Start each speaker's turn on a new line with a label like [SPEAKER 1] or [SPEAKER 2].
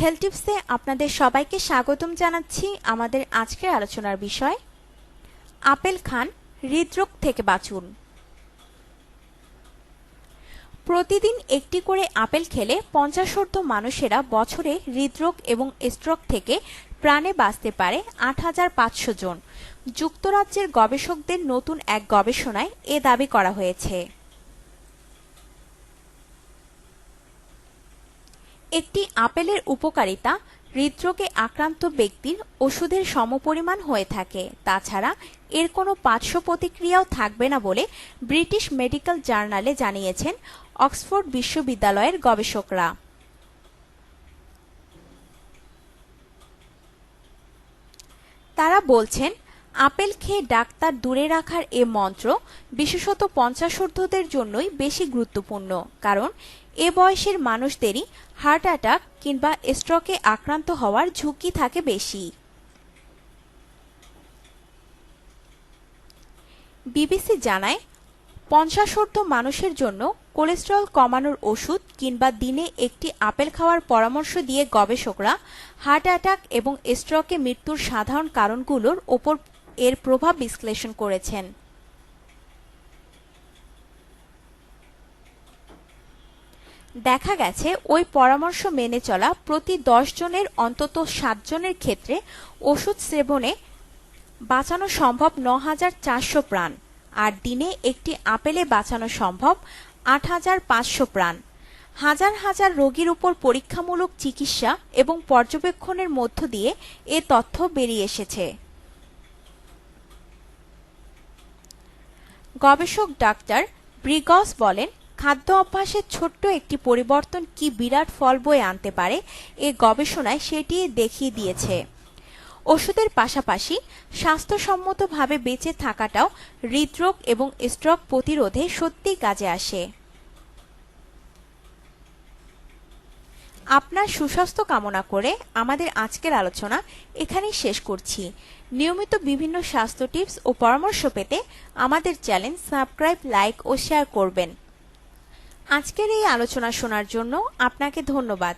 [SPEAKER 1] Health টিপসে আপনাদের সবাইকে স্বাগতম জানাচ্ছি আমাদের আজকের আলোচনার বিষয়। আপেল খান, হৃদরোগ থেকে বাঁচুন। প্রতিদিন একটি করে আপেল খেলে পঞ্চাশোর্ধ মানুষেরা বছরে হৃদরোগ এবং স্ট্রোক থেকে প্রাণে বাঁচতে পারে আট হাজার পাঁচশো জন। যুক্তরাজ্যের গবেষকদের নতুন এক গবেষণায় এ দাবি করা হয়েছে। একটি আপেলের উপকারিতা হৃদরোগে আক্রান্ত ব্যক্তির ওষুধের সমপরিমাণ হয়ে থাকে। তাছাড়া এর কোনো পার্শ্ব প্রতিক্রিয়াও থাকবে না বলে ব্রিটিশ মেডিকেল জার্নালে জানিয়েছেন অক্সফোর্ড বিশ্ববিদ্যালয়ের গবেষকরা। তারা বলছেন আপেল খেয়ে ডাক্তার দূরে রাখার এ মন্ত্র বিশেষত পঞ্চাশোর্ধ্বদের জন্যই বেশি গুরুত্বপূর্ণ, কারণ এ বয়সের মানুষদেরই হার্ট অ্যাটাক কিংবা স্ট্রোকে আক্রান্ত হওয়ার ঝুঁকি থাকে বেশি। বিবিসি জানায়, পঞ্চাশোর্ধ্ব মানুষের জন্য কোলেস্টেরল কমানোর ওষুধ কিংবা দিনে একটি আপেল খাওয়ার পরামর্শ দিয়ে গবেষকরা হার্ট অ্যাটাক এবং স্ট্রোকে মৃত্যুর সাধারণ কারণগুলোর ওপর এর প্রভাব বিশ্লেষণ করেছেন। দেখা গেছে, ওই পরামর্শ মেনে চলা প্রতি দশ জনের অন্তত সাত জনের ক্ষেত্রে ওষুধ সেবনে বাঁচানো সম্ভব ন হাজার চারশো প্রাণ, আর দিনে একটি আপেলে বাঁচানো সম্ভব আট হাজার পাঁচশো প্রাণ। হাজার হাজার রোগীর উপর পরীক্ষামূলক চিকিৎসা এবং পর্যবেক্ষণের মধ্য দিয়ে এ তথ্য বেরিয়ে এসেছে। গবেষক ডাক্তার ব্রিগস বলেন, খাদ্য অভ্যাসের ছোট্ট একটি পরিবর্তন কি বিরাট ফল বয়ে আনতে পারে এ গবেষণায় সেটি দেখিয়ে দিয়েছে। ওষুধের পাশাপাশি স্বাস্থ্যসম্মতভাবে বেঁচে থাকাটাও হৃদরোগ এবং স্ট্রোক প্রতিরোধে সত্যি কাজে আসে। আপনার সুস্বাস্থ্য কামনা করে আমাদের আজকের আলোচনা এখানেই শেষ করছি। নিয়মিত বিভিন্ন স্বাস্থ্য টিপস ও পরামর্শ পেতে আমাদের চ্যানেল সাবস্ক্রাইব, লাইক ও শেয়ার করবেন। আজকের এই আলোচনা শোনার জন্য আপনাকে ধন্যবাদ।